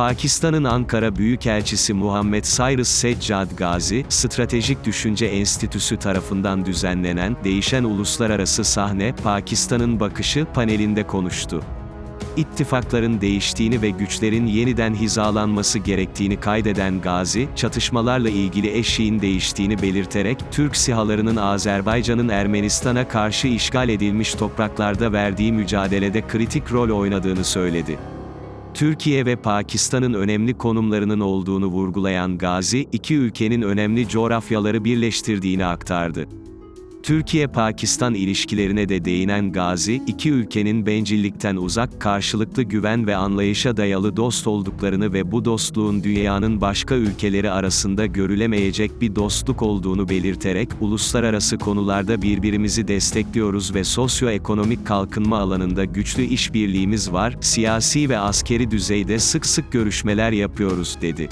Pakistan'ın Ankara Büyükelçisi Muhammed Cyrus Seccad Gazi, Stratejik Düşünce Enstitüsü tarafından düzenlenen Değişen Uluslararası Sahne, Pakistan'ın Bakışı panelinde konuştu. İttifakların değiştiğini ve güçlerin yeniden hizalanması gerektiğini kaydeden Gazi, çatışmalarla ilgili eşiğin değiştiğini belirterek, Türk sihalarının Azerbaycan'ın Ermenistan'a karşı işgal edilmiş topraklarda verdiği mücadelede kritik rol oynadığını söyledi. Türkiye ve Pakistan'ın önemli konumlarının olduğunu vurgulayan Gazi, iki ülkenin önemli coğrafyaları birleştirdiğini aktardı. Türkiye-Pakistan ilişkilerine de değinen Gazi, iki ülkenin bencillikten uzak, karşılıklı güven ve anlayışa dayalı dost olduklarını ve bu dostluğun dünyanın başka ülkeleri arasında görülemeyecek bir dostluk olduğunu belirterek, uluslararası konularda birbirimizi destekliyoruz ve sosyoekonomik kalkınma alanında güçlü işbirliğimiz var, siyasi ve askeri düzeyde sık sık görüşmeler yapıyoruz, dedi.